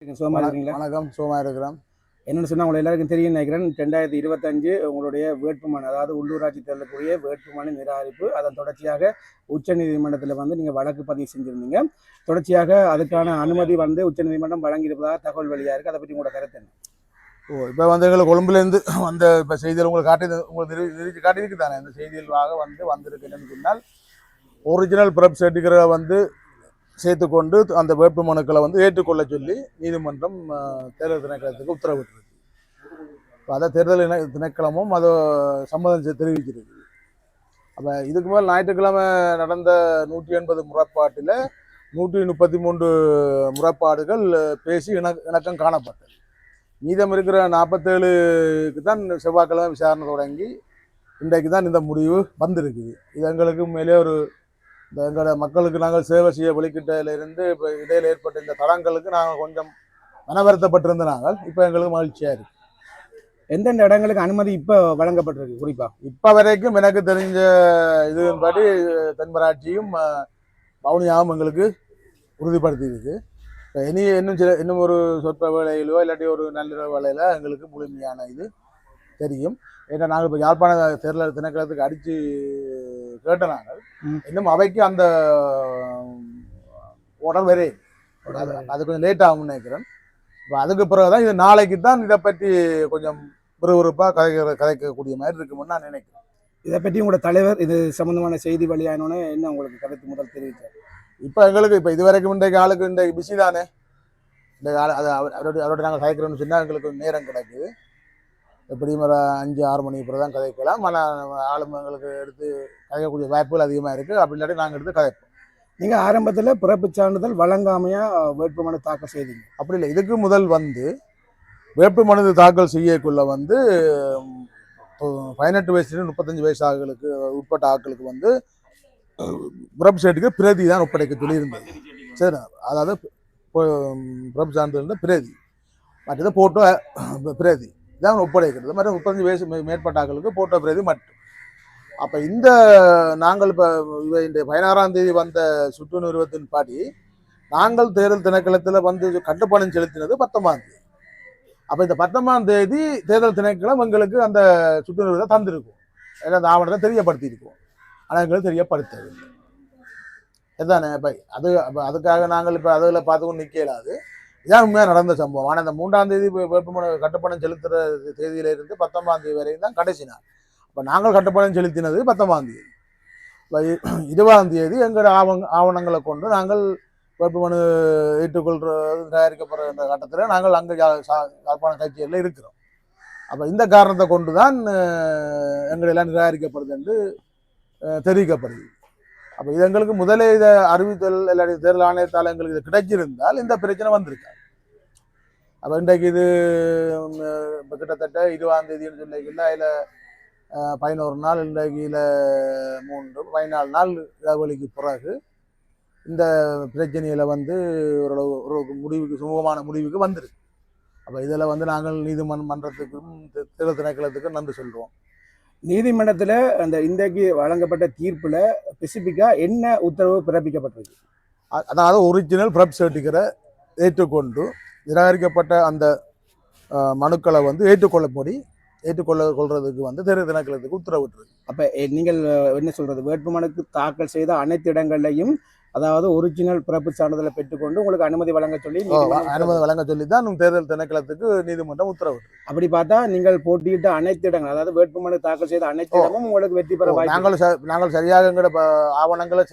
வணக்கம். சுகமா இருக்கிறோம். என்னென்னு சொன்னால் உங்களை எல்லாருக்கும் தெரியும் நினைக்கிறேன். ரெண்டாயிரத்தி இருபத்தஞ்சு உங்களுடைய வேட்புமனு அதாவது உள்ளூராட்சி தேர்தலுக்குரிய வேட்புமனு நிராகரிப்பு அதன் தொடர்ச்சியாக உச்சநீதிமன்றத்தில் வந்து நீங்கள் வழக்கு பதிவு செஞ்சுருந்தீங்க. தொடர்ச்சியாக அதுக்கான அனுமதி வந்து உச்சநீதிமன்றம் வழங்கியிருப்பதாக தகவல் வெளியாக இருக்குது அதை பற்றி உங்களோட கருத்து என்ன? ஓ இப்போ வந்து எங்களுக்கு கொழும்புலேருந்து வந்த இப்போ செய்தியில் உங்களுக்கு காட்டி உங்களுக்கு நிரூ நிரூபிச்சு காட்டியிருக்கு தானே? இந்த செய்தியிலாக வந்து வந்திருக்கு என்னன்னு சொன்னால் ஒரிஜினல் பிரெப் சர்டிஃபிகேட்டை வந்து சேர்த்துக்கொண்டு அந்த வேட்பு மனுக்களை வந்து ஏற்றுக்கொள்ள சொல்லி நீதிமன்றம் தேர்தல் திணைக்களத்துக்கு உத்தரவிட்டிருக்கு. இப்போ அதை தேர்தல் இணை- திணைக்களமும் அதை சம்மதம் செ- அப்போ இதுக்கு மேல் ஞாயிற்றுக்கிழமை நடந்த நூற்றி எண்பது முறைப்பாட்டில் நூற்றி முப்பத்தி மூன்று முறைப்பாடுகள் பேசி இண இணக்கம் காணப்பட்டது. மீதம் இருக்கிற நாற்பத்தேழுக்கு தான் செவ்வாய்க்கிழமை விசாரணை தொடங்கி இன்றைக்கு தான் இந்த முடிவு வந்திருக்குது. இது எங்களுக்கு மேலே ஒரு இந்த எங்களோட மக்களுக்கு நாங்கள் சேவை செய்ய வெளிக்கிட்டதிலிருந்து இப்போ இடையில ஏற்பட்ட இந்த தடங்களுக்கு நாங்கள் கொஞ்சம் மனவருத்தப்பட்டிருந்த நாங்கள். இப்போ எங்களுக்கு மகிழ்ச்சியாக இருக்கு. எந்தெந்த இடங்களுக்கு அனுமதி இப்போ வழங்கப்பட்டிருக்கு குறிப்பாக இப்போ வரைக்கும் எனக்கு தெரிஞ்ச இதன்படி தென்மராட்சியும் அஹ், வவுனியாவும் எங்களுக்கு உறுதிப்படுத்தியிருக்கு. இப்போ இனி இன்னும் சில இன்னும் ஒரு சொற்ப வேலையிலோ இல்லாட்டி ஒரு நள்ளிரவு வேலையில் எங்களுக்கு முழுமையான இது தெரியும். ஏன்னா நாங்கள் இப்போ யாழ்ப்பாண தேர்தல் திணைக்களத்துக்கு அடித்து கேட்ட நாங்கள். இன்னும் அவைக்கு அந்த உடல் வரே அது கொஞ்சம் லேட் ஆகும்னு நினைக்கிறேன். இப்போ அதுக்கு பிறகு தான் இது நாளைக்கு தான் இதை பற்றி கொஞ்சம் விறுவிறுப்பாக கதைக்கிற கதைக்கக்கூடிய மாதிரி இருக்கும்னு நான் நினைக்கிறேன். இதை பற்றி உங்களோட தலைவர் இது சம்பந்தமான செய்தி வெளியானோன்னு என்ன உங்களுக்கு கருத்து முதல் தெரிவித்தார்? இப்போ எங்களுக்கு இப்போ இது வரைக்கும் இன்றைக்கு ஆளுக்கு இன்றைக்கு பிஸி தானே. இந்த அது அவர் அவரோட அவரோட நாங்கள் கதைக்கிறோம்னு சொன்னால் எங்களுக்கு நேரம் கிடைக்குது. எப்படியும் ஒரு அஞ்சு ஆறு மணி பிறகு தான் கதைக்கலாம். ஆனால் ஆளும் எங்களுக்கு எடுத்து கதைக்கக்கூடிய வாய்ப்புகள் அதிகமாக இருக்குது அப்படி இல்லாட்டி நாங்கள் எடுத்து கதைப்போம். நீங்கள் ஆரம்பத்தில் பிறப்பு சான்றிதழ் வழங்காமையாக வேட்புமனு தாக்கல் செய்தீங்க. அப்படி இல்லை. இதுக்கு முதல் வந்து வேட்பு மனு தாக்கல் செய்யக்குள்ள வந்து பதினெட்டு வயசுலேருந்து முப்பத்தஞ்சு வயசு ஆட்களுக்கு உட்பட்ட ஆட்களுக்கு வந்து பிறப்பு சர்டிஃபிகேட் பிரதி தான் ஒப்படைக்க சொல்லியிருந்தது. சரி அதாவது பிறப்பு சான்றிதழ் பிரதி. மற்றது போட்டோ பிரதி. இதான் ஒப்படைக்கிறது. மற்ற முப்பத்தஞ்சு வயசு மேற்பட்ட ஆட்களுக்கு போட்ட பிரதி மட்டும். அப்போ இந்த நாங்கள் இப்போ இந்த பதினாறாம் தேதி வந்த சுற்று நிறுவத்தின் படி நாங்கள் தேர்தல் திணைக்களத்தில் வந்து கட்டுப்பணம் செலுத்தினது பத்தொன்பதாம் தேதி. அப்போ இந்த பத்தொன்பதாம் தேதி தேர்தல் திணைக்களம் எங்களுக்கு அந்த சுற்று நிறுவத்தை தந்திருக்கும். ஏன்னா அந்த ஆவணத்தை தெரியப்படுத்தியிருக்கோம். ஆனால் எங்களுக்கு தெரியப்படுத்தவில்லை. இதுதானே? இப்போ அது அதுக்காக நாங்கள் இப்போ அதில் பார்த்துக்கொண்டு நிற்கலாது இதான் உண்மையாக நடந்த சம்பவம். ஆனால் அந்த மூன்றாம் தேதி வேட்புமனு கட்டுப்பணம் செலுத்துகிற தேதியிலிருந்து பத்தொன்பதாம் தேதி வரையும் தான் கடைசி நாள் அப்போ நாங்கள் கட்டுப்பணம் செலுத்தினது பத்தொன்பதாம் தேதி. இப்போ இருபதாம் தேதி எங்களோட ஆவண ஆவணங்களை கொண்டு நாங்கள் வேட்புமனு ஏற்றுக்கொள்கிற தயாரிக்கப்படுற கட்டத்தில் நாங்கள் அங்கே யாழ்ப்பாண கட்சியில் இருக்கிறோம். அப்போ இந்த காரணத்தை கொண்டு தான் எங்களெல்லாம் நிராகரிக்கப்படுது என்று தெரிவிக்கப்படுது. அப்போ இது எங்களுக்கு முதலே இதை அறிவித்தல் இல்லாட்டி தேர்தல் ஆணையத்தால் எங்களுக்கு இது கிடைச்சிருந்தால் இந்த பிரச்சனை வந்திருக்காது. அப்போ இன்றைக்கு இது இப்போ கிட்டத்தட்ட இருபதாம் தேதின்னு சொல்லிக்கல அதில் பதினோரு நாள் இன்றைக்கு இதில் மூன்று பதினாலு நாள் இடைவெளிக்கு பிறகு இந்த பிரச்சனையில வந்து ஓரளவு ஒரு முடிவுக்கு சுமூகமான முடிவுக்கு வந்திருக்கு அப்போ இதில் வந்து நாங்கள் நீதிமன்றத்துக்கும் தே- தேர்தல் திணைக்களத்துக்கும் நன்றி சொல்கிறோம் நீதிமன்றத்தில் அந்த இன்றைக்கு வழங்கப்பட்ட தீர்ப்பில் ஸ்பெசிஃபிக்காக என்ன உத்தரவு பிறப்பிக்கப்பட்டிருக்கு? அதாவது ஒரிஜினல் ப்ரெப் சர்டிஃபிகேட்டை ஏற்றுக்கொண்டு நிராகரிக்கப்பட்ட அந்த மனுக்களை வந்து ஏற்றுக்கொள்ளப்படி ஏற்றுக்கொள்ள கொள்றதுக்கு வந்து தேர்தல் திணைக்களத்துக்கு உத்தரவிட்டிருக்கு அப்போ நீங்கள் என்ன சொல்கிறது வேட்புமனுக்கு தாக்கல் செய்த அனைத்து இடங்கள்லையும் அதாவது ஒரிஜினல் பிறப்பு சான்றிதழை பெற்றுக்கொண்டு உங்களுக்கு அனுமதி வழங்க சொல்லி அனுமதி வழங்க சொல்லி தான் தேர்தல் திணைக்களத்துக்கு நீதிமன்றம் உத்தரவிட்டு அப்படி பார்த்தா நீங்கள் போட்டியிட்ட அனைத்து இடங்கள் அதாவது வேட்புமனு தாக்கல் செய்த அனைத்து. இடமும் உங்களுக்கு வெற்றி பெற நாங்கள் நாங்கள் சரியாக எங்களோட ஆவணங்களை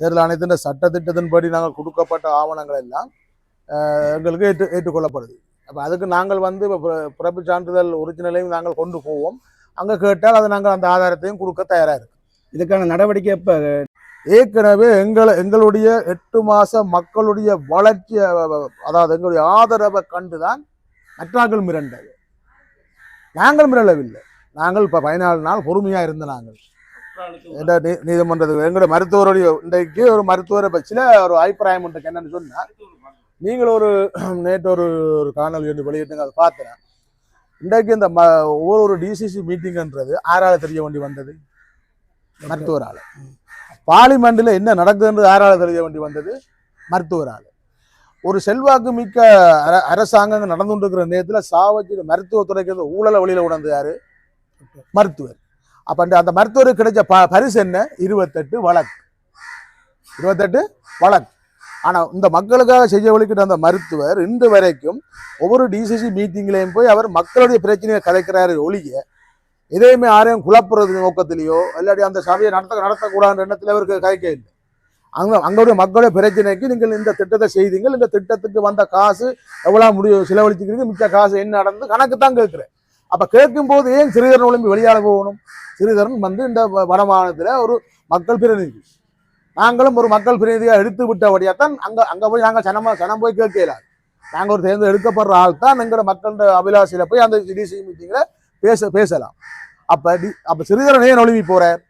தேர்தல் ஆணையத்தின் சட்டத்திட்டத்தின்படி நாங்கள் கொடுக்கப்பட்ட ஆவணங்கள் எல்லாம் எங்களுக்கு ஏற்று ஏற்றுக்கொள்ளப்படுது. அப்போ அதுக்கு நாங்கள் வந்து இப்போ பிற- பிறப்பு சான்றிதழ் ஒரிஜினலையும் நாங்கள் கொண்டு போவோம். அங்கே கேட்டால் அதை நாங்கள் அந்த ஆதாரத்தையும் கொடுக்க தயாராக இருக்கு. இதுக்கான நடவடிக்கை இப்போ ஏற்கனவே எங்களை எங்களுடைய எட்டு மாச மக்களுடைய வளர்ச்சி அதாவது எங்களுடைய ஆதரவை கண்டுதான் மற்றாக்கள் மிரண்டது. நாங்கள் மிரளவில்லை. நாங்கள் இப்போ பதினாலு நாள் பொறுமையாக இருந்த நாங்கள். என்ற நீ- நீதிமன்றத்துக்கு எங்களுடைய மருத்துவருடைய இன்றைக்கு ஒரு மருத்துவரை பற்றின ஒரு அபிப்பிராயம் ஒன்றுக்கு என்னன்னு சொன்னா நீங்கள் ஒரு நேற்று ஒரு ஒரு காணொலி ஒன்று வெளியிட்டுங்க அதை பார்த்தேன். இன்றைக்கு இந்த ம ஒவ்வொரு ஒரு டிசிசி மீட்டிங்ன்றது ஆறால தெரிய வேண்டி வந்தது. மருத்துவரால். பார்லிமெண்ட்டில் என்ன நடக்குதுன்றது யாரால தெரிய வேண்டி வந்தது மருத்துவரால். ஒரு செல்வாக்கு மிக்க அர- அரசாங்கம் நடந்து கொண்டிருக்கிற நேரத்தில் சாவச்சி மருத்துவத்துறைக்கு ஊழல வழியில் உணர்ந்து மருத்துவர். அப்போ அந்த- அந்த மருத்துவருக்கு கிடைச்ச ப பரிசு என்ன? இருபத்தெட்டு வழக்கு. இருபத்தெட்டு வழக்கு. ஆனால் இந்த மக்களுக்காக செய்ய வழிக்கிட்ட அந்த மருத்துவர் இன்று வரைக்கும் ஒவ்வொரு டிசிசி மீட்டிங்லேயும் போய் அவர் மக்களுடைய பிரச்சனையை கலைக்கிறாரு ஒழிய எதையுமே யாரையும் குழப்புறது நோக்கத்திலேயோ இல்லாட்டி அந்த சபையை நடத்த நடத்தக்கூடாத எண்ணத்தில் அவருக்கு கதைக்க இல்லை. அங்க அங்களுடைய மக்களுடைய பிரச்சனைக்கு நீங்கள் இந்த திட்டத்தை செய்தீங்கள் இந்த திட்டத்துக்கு வந்த காசு எவ்வளோ முடியும் செலவழிச்சுக்கிறீங்க மிச்ச காசு என்ன நடந்து கணக்கு தான் கேட்குறேன். அப்போ கேட்கும்போது ஏன் சிறுதரன் ஒளிம்பி வெளியால போகணும்? சிறுதரன் வந்து இந்த வ- ஒரு மக்கள் பிரதிநிதி. நாங்களும் ஒரு மக்கள் பிரதிநிதியாக எடுத்து விட்டபடியாத்தான் அங்கே அங்கே போய் நாங்கள் சனமாக சனம் போய் கேட்கல. நாங்கள் ஒரு தேர்ந்து எடுக்கப்படுற ஆள் தான் எங்களோட மக்களோட அபிலாஷையில போய் அந்த டிசி மீட்டிங்கில் பேச பேசலாம். அப்போ டி- அப்போ சிறுதரன் ஏன் ஒழுங்கி போகிறார்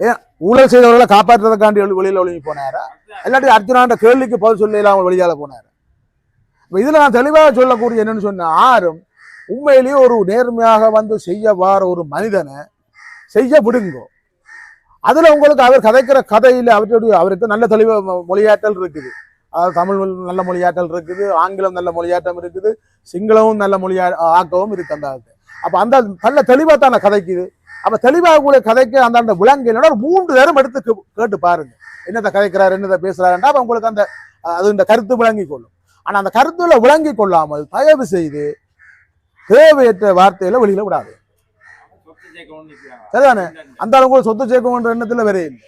ஏன் ஊழல் செய்தவர்களை காப்பாற்றுறதுக்காண்டி வெளியில் ஒழுங்கி போனாரா? இல்லாட்டி அர்ஜுனாண்ட கேள்விக்கு பதில் சொல்லி அவங்க வெளியால் போனார். இப்போ இதில் நான் தெளிவாக சொல்லக்கூடிய என்னன்னு சொன்ன ஆறும் உண்மையிலேயே ஒரு நேர்மையாக வந்து செய்ய வார ஒரு மனிதனை செய்ய விடுங்கோ. அதுல உங்களுக்கு அவர் கதைக்கிற கதையில் அவருடைய அவருக்கு நல்ல தெளிவு மொழியாற்றல் இருக்குது. அதாவது தமிழ் நல்ல மொழியாற்றல் இருக்குது ஆங்கிலம் நல்ல மொழியாட்டம் இருக்குது சிங்களமும் நல்ல மொழியா ஆக்கவும் இருக்கு அந்த ஆளுக்கு. அப்ப அந்த நல்ல தெளிவா தானே கதைக்குது. அப்ப தெளிவாக கூட கதைக்கு அந்த அந்த விலங்குகளோட ஒரு மூன்று நேரம் எடுத்து கே- கேட்டு பாருங்க. என்னத்தை கதைக்கிறாரு என்னத்தை பேசுறாருன்னா அப்ப உங்களுக்கு அந்த அது இந்த கருத்து விளங்கி கொள்ளும். ஆனா அந்த கருத்துல விளங்கி கொள்ளாமல் தயவு செய்து தேவையற்ற வார்த்தையில வெளியில விடாது சரிதானே? அந்த அளவுக்கு கூட சொத்து சேர்க்கணுன்ற எண்ணத்துல வேற இல்லை?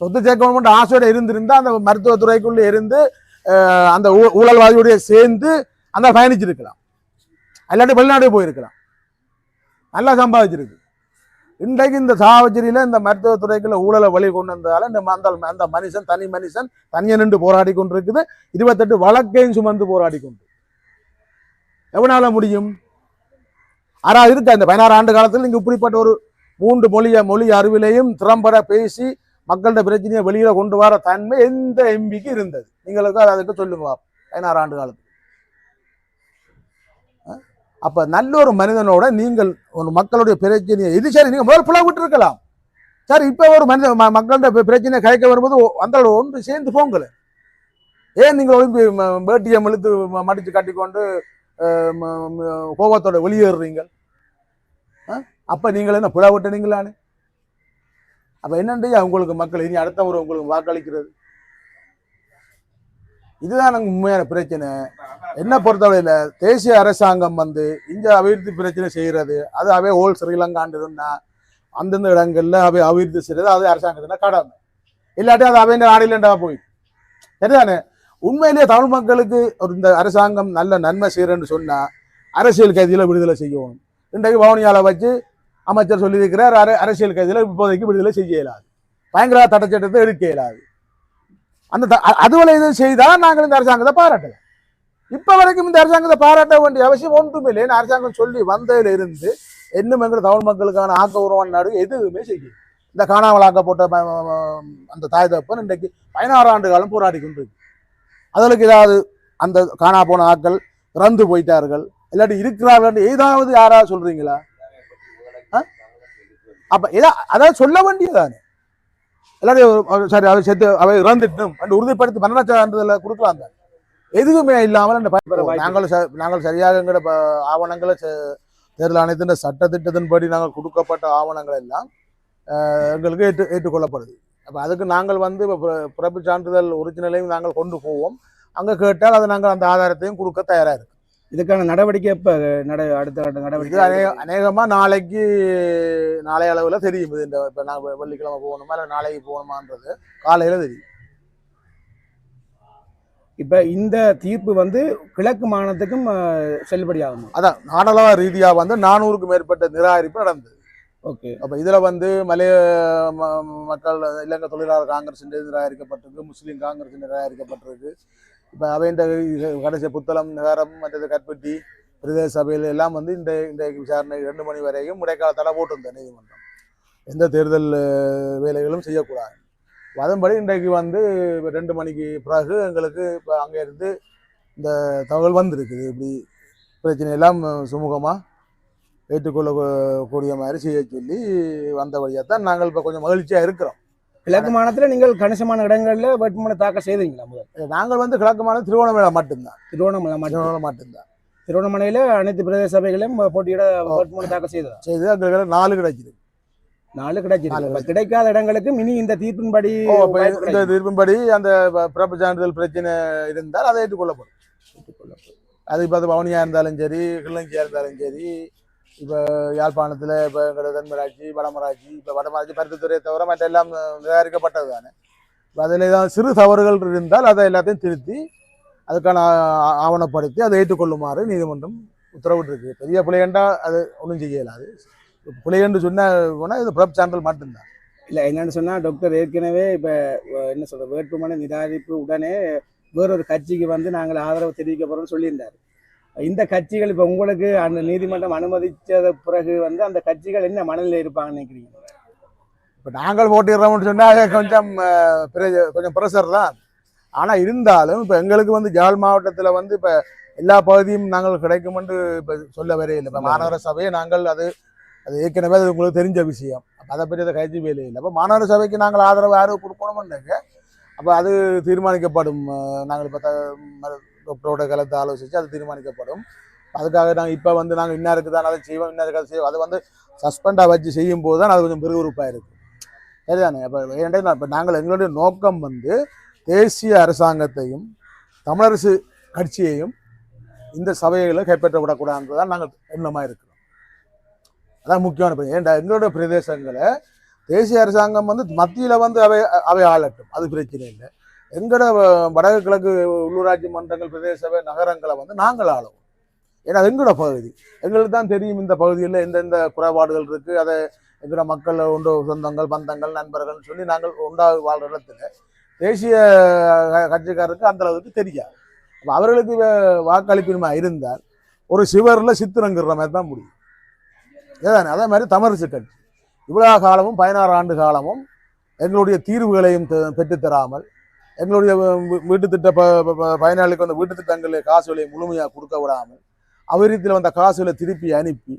சொத்து சேர்க்கணுன்ற ஆசையோட இருந்திருந்தா அந்த மருத்துவத்துறைக்குள்ள இருந்து அந்த ஊழல்வாதியோடைய சேர்ந்து அந்த பயணிச்சிருக்கலாம். இல்லாட்டி வெளிநாடு போயிருக்கலாம். நல்லா சம்பாதிச்சிருக்கு. இன்றைக்கு இந்த சாவச்சேரியில இந்த மருத்துவத்துறைக்குள்ள ஊழலை வழி கொண்டு வந்ததால இந்த அந்த அந்த மனுஷன் தனி மனுஷன் தனியா நின்று போராடி கொண்டிருக்குது. இருபத்தெட்டு வழக்கையும் சுமந்து போராடி கொண்டு. எவனால முடியும்? ஆனால் இருக்கு. அந்த பதினாறு ஆண்டு காலத்தில் இங்கே இப்படிப்பட்ட ஒரு மூன்று மொழிய மொழி அறிவிலையும் திறம்பட பேசி மக்களோட பிரச்சனையை வெளியில கொண்டு வர தன்மை எந்த எம்பிக்கு இருந்தது? நீங்களுக்கு அதை அதுக்கு சொல்லுங்க பதினாறு ஆண்டு காலத்தில். அப்ப நல்ல ஒரு மனிதனோட நீங்கள் ஒரு மக்களுடைய பிரச்சனையை இது சரி நீங்க முதல் புல விட்டு இருக்கலாம் சரி இப்ப ஒரு மனித ம- மக்களோட பிரச்சனையை கழிக்க வரும்போது அந்த ஒன்று சேர்ந்து போங்கல ஏன் நீங்க ஒழுங்கு பேட்டியம் இழுத்து மடிச்சு கட்டிக்கொண்டு கோபத்தோட வெளியேறுறீங்க அப்போ அப்ப நீங்கள் என்ன புல விட்டுனீங்களான்னு அப்போ என்னண்டு உங்களுக்கு மக்கள் இனி அடுத்த முறை உங்களுக்கு வாக்களிக்கிறது? இதுதான் எனக்கு உண்மையான பிரச்சனை. என்ன பொறுத்தவரையில தேசிய அரசாங்கம் வந்து இங்கே அபிவிருத்தி பிரச்சனை செய்யறது அது அவை ஹோல் ஸ்ரீலங்காண்டு அந்தந்த இடங்கள்ல அவை அபிவிருத்தி செய்யறது அது அரசாங்கத்தின கடமை. இல்லாட்டி அது அவை நாடிலண்டா போய் சரிதானே? உண்மையிலேயே தமிழ் மக்களுக்கு ஒரு இந்த அரசாங்கம் நல்ல நன்மை செய்கிறேன்னு சொன்னால் அரசியல் கைதியில் விடுதலை செய்யணும். இன்றைக்கு வவுனியால வச்சு அமைச்சர் சொல்லியிருக்கிறார் அர அரசியல் கைதியில் இப்போதைக்கு விடுதலை செய்ய இயலாது. பயங்கர தடைச்சட்டத்தை எடுக்க இயலாது. அந்த த- அதுவரை இது செய்தால் நாங்கள் இந்த அரசாங்கத்தை பாராட்டலாம் இப்போ வரைக்கும் இந்த அரசாங்கத்தை பாராட்ட வேண்டிய அவசியம் ஒன்றுமே இல்லைன்னு அரசாங்கம் சொல்லி வந்ததில் இருந்து இன்னும் எங்கள் தமிழ் மக்களுக்கான ஆக்கபூர்வமான நாடு எதுவுமே செய்யும் இந்த காணாமல் ஆக்கப்பட்ட அந்த தாய் தப்பன் இன்றைக்கு பதினாறு ஆண்டு காலம் போராடி கொண்டிருக்கு. அதற்கு ஏதாவது அந்த காணா போன ஆட்கள் இறந்து போயிட்டார்கள். இல்லாட்டி இருக்கிறார்கள் ஏதாவது யாராவது சொல்றீங்களா? அப்ப ஏதா அதாவது சொல்ல வேண்டியதானே ஒரு சரி அவை செத்து அவை இறந்துட்டும் என்று உறுதிப்படுத்தி மரண சான்றிதழ் கொடுக்கலாம் தான். எதுவுமே இல்லாமல் அந்த நாங்கள் நாங்கள் சரியாக எங்களோட ப- ஆவணங்களை தேர்தல் ஆணையத்தின் சட்டத்திட்டத்தின்படி நாங்கள் கொடுக்கப்பட்ட ஆவணங்கள் எல்லாம் எங்களுக்கு ஏற்று ஏற்றுக்கொள்ளப்படுது. அப்போ அதுக்கு நாங்கள் வந்து இப்ப பிற- பிறப்பு சான்றிதழ் ஒரிஜினலையும் நாங்கள் கொண்டு போவோம். அங்கே கேட்டால் அதை நாங்கள் அந்த ஆதாரத்தையும் கொடுக்க தயாராக இருக்கு. இதுக்கான நடவடிக்கை எப்ப நட அடுத்த நடவடிக்கை? அநேக அநேகமாக நாளைக்கு நாளைய அளவில் தெரியும். இது இந்த இப்போ நாங்கள் வெள்ளிக்கிழமை போகணுமா இல்லை நாளைக்கு போகணுமான்றது காலையில் தெரியும். இப்ப இந்த தீர்ப்பு வந்து கிழக்கு மாநிலத்துக்கும் அஹ், செல்லுபடியாகுமா? அதான் நாடளவ ரீதியாக வந்து நானூறுக்கும் மேற்பட்ட நிராகரிப்பு நடந்தது. ஓகே. அப்போ இதில் வந்து மலைய ம- மக்கள் இலங்கை தொழிலாளர் காங்கிரஸ் நிராகரிக்கப்பட்டிருக்கு முஸ்லீம் காங்கிரஸ் நிராகரிக்கப்பட்டிருக்கு. இப்போ அவைன்ற கடைசி புத்தளம் நகரம் மற்றது கற்பட்டி பிரதேச சபையில் எல்லாம் வந்து இந்த இன்றைக்கு விசாரணை ரெண்டு மணி வரைக்கும் இடைக்கால தடை போட்டிருந்த நீதிமன்றம். எந்த தேர்தல் வேலைகளும் செய்யக்கூடாது. அதன்படி இன்றைக்கு வந்து ரெண்டு மணிக்கு பிறகு எங்களுக்கு இப்போ அங்கே இருந்து இந்த தகவல் வந்திருக்குது. இப்படி பிரச்சனையெல்லாம் சுமூகமாக ஏற்றுக்கொள்ள கூடிய மாதிரி செய்ய சொல்லி வந்த வழியாக தான் நாங்கள் இப்போ கொஞ்சம் மகிழ்ச்சியாக இருக்கிறோம். கிழக்கு மாநிலத்துல நீங்கள் கணிசமான இடங்கள்ல வேட்புமனு தாக்கல் செய்தீங்களா முதல்? நாங்கள் வந்து கிழக்கு மாநிலம் திருவண்ணாமலை மட்டும்தான். திருவண்ணாமலை மட்டும். திருவண்ணாமலை மட்டும்தான். திருவண்ணாமலையில அனைத்து பிரதேச சபைகளையும் போட்டியிட வேட்புமனு தாக்கல் செய்ததா? செய்து அங்கே நாலு கிடைச்சிது நாலு கிடைச்சிருக்கு. நாலு இப்ப கிடைக்காத இடங்களுக்கு மினி இந்த தீர்ப்பின்படி இந்த. தீர்ப்பின்படி அந்த பிறப்பு சான்றிதழ் பிரச்சனை இருந்தால் அதை ஏற்றுக்கொள்ளப்படும். அது இப்போ அது வவுனியா இருந்தாலும் சரி கிள்ளங்கியா இருந்தாலும் சரி இப்போ யாழ்ப்பாணத்தில் இப்போ எங்களோட தென்மராட்சி வடமராட்சி இப்போ வடமராட்சி பருத்தித்துறையை தவிர மற்ற எல்லாம் நிராகரிக்கப்பட்டது தானே இப்போ அதில் ஏதாவது சிறு தவறுகள் இருந்தால் அதை எல்லாத்தையும் திருத்தி அதுக்கான ஆவணப்படுத்தி அதை ஏற்றுக்கொள்ளுமாறு நீதிமன்றம் உத்தரவிட்டிருக்கு பெரிய பிள்ளைகண்டா அது ஒன்றும் செய்ய இயலாது பிள்ளைகண்டு சொன்ன போனால் இது ப்ரப் சான்றல் மட்டும்தான் இல்லை என்னென்னு சொன்னால் டாக்டர் ஏற்கனவே இப்போ என்ன சொல்கிறது வேட்புமனு நிராகரிப்பு உடனே வேறொரு கட்சிக்கு வந்து நாங்கள் ஆதரவு தெரிவிக்க போகிறோம்னு சொல்லியிருந்தார் இந்த கட்சிகள் இப்ப உங்களுக்கு அந்த நீதிமன்றம் அனுமதிச்சத பிறகு வந்து அந்த கட்சிகள் என்ன மனநிலை இருப்பாங்கன்னு நினைக்கிறீங்க? இப்போ நாங்கள் போட்டிடுறோம்னு சொன்னால் கொஞ்சம் கொஞ்சம் ப்ரெஷர் தான் ஆனால் இருந்தாலும் இப்போ எங்களுக்கு வந்து ஜாழ் மாவட்டத்தில் வந்து இப்போ எல்லா பகுதியும் நாங்கள் கிடைக்குமென்று இப்போ சொல்ல வரையில்லை இப்போ மாநகர சபையை நாங்கள் அது அது ஏற்கனவே அது உங்களுக்கு தெரிஞ்ச விஷயம். அப்போ அதை பற்றி அதை கழிச்சு வேலை இல்லை. அப்போ மாநகர சபைக்கு நாங்கள் ஆதரவு யாரும் கொடுக்கணும்னுங்க அப்போ அது தீர்மானிக்கப்படும். நாங்கள் இப்போ டாக்டரோட கலந்து ஆலோசித்து அது தீர்மானிக்கப்படும். அதுக்காக நாங்கள் இப்போ வந்து நாங்கள் இன்னாருக்கு தான் அதை செய்வோம் இன்னாருக்கு அதை செய்வோம். அது வந்து சஸ்பெண்டாக வச்சு செய்யும் போது தான் அது கொஞ்சம் விறுவிறுப்பாக இருக்குது சரிதானே? அப்போ ஏன்டா இப்போ நாங்கள் எங்களுடைய நோக்கம் வந்து தேசிய அரசாங்கத்தையும் தமிழரசு கட்சியையும் இந்த சபைகளை கைப்பற்றப்படக்கூடாது தான் நாங்கள் எண்ணமாக இருக்கிறோம். அதான் முக்கியமான பிரச்சனை. ஏன்டா எங்களுடைய பிரதேசங்களை தேசிய அரசாங்கம் வந்து மத்தியில் வந்து அவை அவை ஆளட்டும். அது பிரச்சனை இல்லை. எங்களோட வ- வடக்கு கிழக்கு உள்ளூராட்சி மன்றங்கள் பிரதேச சபை நகரங்களை வந்து நாங்கள் ஆளுவோம். ஏன்னா எங்களோட பகுதி. எங்களுக்கு தான் தெரியும் இந்த பகுதியில் எந்தெந்த குறைபாடுகள் இருக்குது அதை எங்களோட மக்கள் உண்டு சொந்தங்கள் பந்தங்கள் நண்பர்கள்னு சொல்லி நாங்கள் உண்டாக வாழ்கிற இடத்துல தேசிய கட்சிக்காரருக்கு அந்த அளவுக்கு தெரியாது. அப்போ அவர்களுக்கு வ- வாக்களிப்பின்மை இருந்தால் ஒரு சிவரில் சித்திரங்கிற மாதிரி தான் முடியும். ஏதானே அதே மாதிரி தமிழரசு கட்சி. இவ்வளோ காலமும் பதினாறு ஆண்டு காலமும் எங்களுடைய தீர்வுகளையும் பெற்றுத்தராமல் எங்களுடைய வீட்டு திட்ட ப பயனாளிக்கு வந்த வீட்டு திட்டங்களை காசுகளை முழுமையாக கொடுக்க விடாமல் அவரித்தில் வந்த காசுகளை திருப்பி அனுப்பி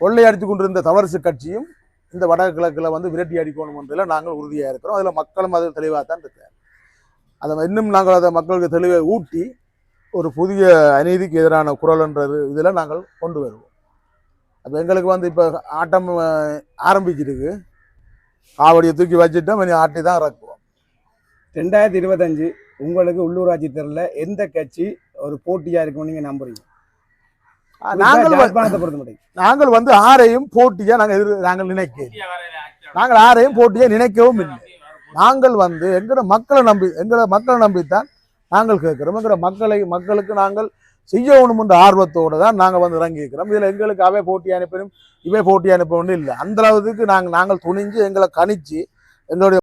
கொள்ளையடித்து கொண்டிருந்த தவரசு கட்சியும் இந்த வடக்கு கிழக்கில் வந்து விரட்டி அடிக்கணும்ன்றதில் நாங்கள் உறுதியாக இருக்கிறோம். அதில் மக்களும் அதில் தெளிவாக தான் இருக்கார் அதை இன்னும் நாங்கள் அதை மக்களுக்கு தெளிவை ஊட்டி ஒரு புதிய அநீதிக்கு எதிரான குரல்ன்றது இதில் நாங்கள் கொண்டு வருவோம். அப்போ எங்களுக்கு வந்து இப்போ ஆட்டம் ஆரம்பிச்சிருக்கு. காவடியை தூக்கி வச்சுட்டோம் இனி ஆட்டி தான் இறக்குவோம். ரெண்டாயிரத்தி இருபத்தஞ்சு உங்களுக்கு உள்ளூராட்சி தேர்தலில் எந்த கட்சி ஒரு போட்டியா இருக்கும் நீங்க நம்புறீங்க? நாங்கள் நாங்கள் வந்து ஆரையும் போட்டியாக நாங்கள் எதிர் நாங்கள் நினைக்க நாங்கள் ஆரையும் போட்டியாக நினைக்கவும் இல்லை. நாங்கள் வந்து எங்களோட மக்களை நம்பி எங்களோட மக்களை நம்பித்தான் நாங்கள் கேட்கிறோம். எங்களோட மக்களை மக்களுக்கு நாங்கள் செய்யணும் என்ற ஆர்வத்தோடு தான் நாங்கள் வந்து இறங்கி இருக்கிறோம் இதில் எங்களுக்கு அவை போட்டி அனுப்பினும் இவை போட்டி அனுப்பணும் இல்லை. அந்த அளவுக்கு நாங்கள் நாங்கள் துணிஞ்சு எங்களை கணிச்சு எங்களுடைய